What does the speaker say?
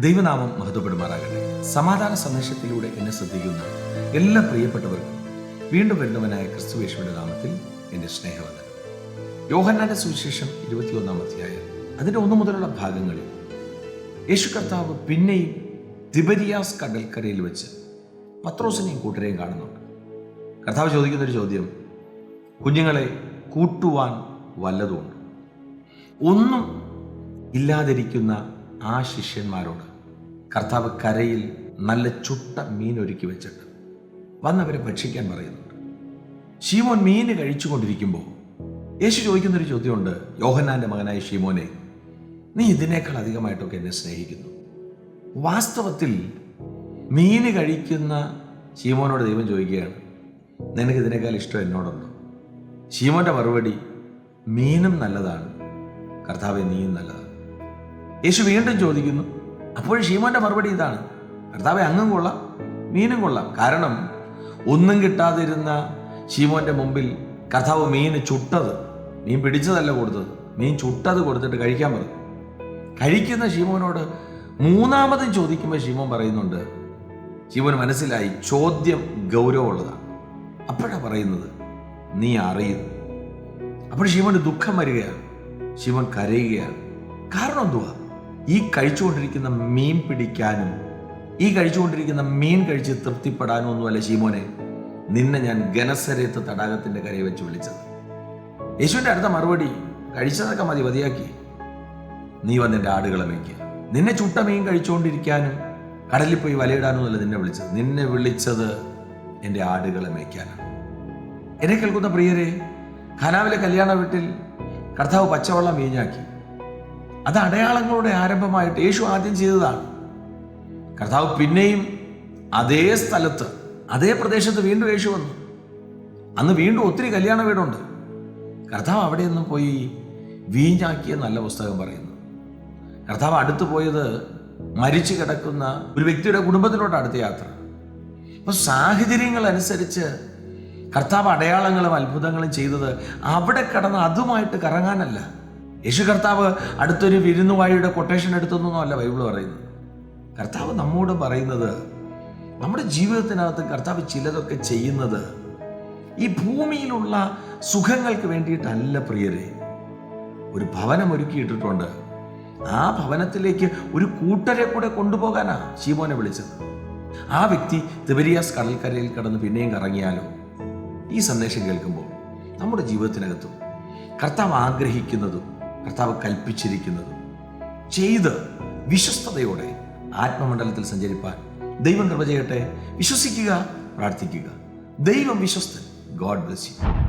ദൈവനാമം മഹത്വപ്പെടുമാറാകട്ടെ. സമാധാന സന്ദേശത്തിലൂടെ എന്നെ ശ്രദ്ധിക്കുന്ന എല്ലാ പ്രിയപ്പെട്ടവർക്കും വീണ്ടും വരുന്നവനായ ക്രിസ്തുവേശുവിന്റെ നാമത്തിൽ എന്റെ സ്നേഹവന്ദനം. യോഹന്നാന്റെ സുവിശേഷം ഇരുപത്തിയൊന്നാം അധ്യായം അതിന്റെ ഒന്നു മുതലുള്ള ഭാഗങ്ങളിൽ യേശു കർത്താവ് പിന്നെയും തിബരിയാസ് കടൽക്കരയിൽ വെച്ച് പത്രോസിനെയും കൂട്ടരെയും കാണുന്നുണ്ട്. കർത്താവ് ചോദിക്കുന്നൊരു ചോദ്യം കുഞ്ഞുങ്ങളെ കൂട്ടുവാൻ വല്ലതുമുണ്ട്? ഒന്നും ഇല്ലാതിരിക്കുന്ന ആ ശിഷ്യന്മാരോട് കർത്താവ് കരയിൽ നല്ല ചുട്ട മീൻ ഒരുക്കി വെച്ചിട്ട് വന്നവരെ ഭക്ഷിക്കാൻ പറയുന്നുണ്ട്. ഷീമോൻ മീൻ കഴിച്ചുകൊണ്ടിരിക്കുമ്പോൾ യേശു ചോദിക്കുന്നൊരു ചോദ്യമുണ്ട്. യോഹന്നാന്റെ മകനായ ഷീമോനെ നീ ഇതിനേക്കാൾ അധികമായിട്ടൊക്കെ എന്നെ സ്നേഹിക്കുന്നു. വാസ്തവത്തിൽ മീന് കഴിക്കുന്ന ഷീമോനോട് ദൈവം ചോദിക്കുകയാണ് നിനക്ക് ഇതിനേക്കാൾ ഇഷ്ടം എന്നോടുണ്ടോ? ഷീമോന്റെ മറുപടി മീനും നല്ലതാണ്. കർത്താവെ നീയും നല്ലതാണ്. യേശു വീണ്ടും ചോദിക്കുന്നു അപ്പോൾ ഷീമോന്റെ മറുപടി ഇതാണ്? കർത്താവെ അങ്ങും കൊള്ളാം മീനും കൊള്ളാം. കാരണം ഒന്നും കിട്ടാതിരുന്ന ഷീമോന്റെ മുമ്പിൽ കർത്താവ് മീന് ചുട്ടത് മീൻ പിടിച്ചതല്ല കൊടുത്തത്. മീൻ ചുട്ടത് കൊടുത്തിട്ട് കഴിക്കാൻ പറഞ്ഞു. കഴിക്കുന്ന ഷീമോനോട് മൂന്നാമതും ചോദിക്കുമ്പോൾ ഷീമോൻ പറയുന്നുണ്ട് ഷീമോൻ മനസ്സിലായി ചോദ്യം ഗൗരവമുള്ളതാണ്. അപ്പോഴാണ് പറയുന്നത് നീ അറിയുന്നു അപ്പോൾ ഷീമോന് ദുഃഖം വരികയാണ്. ശിവൻ കരയുകയാണ്. കാരണം എന്തുവാ? ഈ കഴിച്ചുകൊണ്ടിരിക്കുന്ന മീൻ പിടിക്കാനും ഈ കഴിച്ചുകൊണ്ടിരിക്കുന്ന മീൻ കഴിച്ച് തൃപ്തിപ്പെടാനും ഒന്നുമല്ല ശീമോനെ നിന്നെ ഞാൻ ഗനസരേത്ത് തടാകത്തിന്റെ കരയെ വെച്ച് വിളിച്ചത്. യേശുവിന്റെ അടുത്ത മറുപടി കഴിച്ചതൊക്കെ മതി മതിയാക്കി. നീ വന്നെന്റെ ആടുകളെ മേയ്ക്കുക നിന്നെ ചുട്ട മീൻ കഴിച്ചുകൊണ്ടിരിക്കാനും കടലിൽ പോയി വലയിടാനും അല്ല നിന്നെ വിളിച്ചത്. നിന്നെ വിളിച്ചത് എന്റെ ആടുകളെ മേയ്ക്കാനാണ്. എന്നെ കേൾക്കുന്ന പ്രിയരെ ഖനാവിലെ കല്യാണ വീട്ടിൽ കർത്താവ് പച്ചവെള്ളം വീഞ്ഞാക്കി. അത് അടയാളങ്ങളുടെ ആരംഭമായിട്ട് യേശു ആദ്യം ചെയ്തതാണ്. കർത്താവ് പിന്നെയും അതേ സ്ഥലത്ത് അതേ പ്രദേശത്ത് വീണ്ടും യേശു വന്നു. അന്ന് വീണ്ടും ഒത്തിരി കല്യാണ വീടുണ്ട്. കർത്താവ് അവിടെയൊന്നും പോയി വീഞ്ഞാക്കിയ നല്ല പുസ്തകം പറയുന്നു. കർത്താവ് അടുത്ത് പോയത് മരിച്ചു കിടക്കുന്ന ഒരു വ്യക്തിയുടെ കുടുംബത്തിലോട്ട് അടുത്ത യാത്ര. അപ്പൊ സാഹചര്യങ്ങൾ അനുസരിച്ച് കർത്താവ് അടയാളങ്ങളും അത്ഭുതങ്ങളും ചെയ്തത് അവിടെ കടന്ന് അതുമായിട്ട് കറങ്ങാനല്ല. യേശു കർത്താവ് അടുത്തൊരു വിരുന്നുവാഴിയുടെ കൊട്ടേഷൻ എടുത്തൊന്നും അല്ല ബൈബിൾ പറയുന്നത്. കർത്താവ് നമ്മോട് പറയുന്നത് നമ്മുടെ ജീവിതത്തിനകത്ത് കർത്താവ് ചിലതൊക്കെ ചെയ്യുന്നത് ഈ ഭൂമിയിലുള്ള സുഖങ്ങൾക്ക് വേണ്ടിയിട്ടല്ല പ്രിയരെ. ഒരു ഭവനം ഒരുക്കിയിട്ടിട്ടുണ്ട്. ആ ഭവനത്തിലേക്ക് ഒരു കൂട്ടരെ കൂടെ കൊണ്ടുപോകാനാ ശീമോനെ വിളിച്ചത്. ആ വ്യക്തി തിബരിയാസ് കടൽക്കരയിൽ കടന്ന് പിന്നെയും കറങ്ങിയാലോ? ഈ സന്ദേശം കേൾക്കുമ്പോൾ നമ്മുടെ ജീവിതത്തിനകത്തും കർത്താവ് ആഗ്രഹിക്കുന്നതും കർത്താവ് കൽപ്പിച്ചിരിക്കുന്നതും. ചെയ്ത് വിശ്വസ്തയോടെ ആത്മമണ്ഡലത്തിൽ സഞ്ചരിപ്പാൻ ദൈവം കൃപ ചെയ്യട്ടെ. വിശ്വസിക്കുക പ്രാർത്ഥിക്കുക. ദൈവം വിശ്വസ്തൻ. God bless you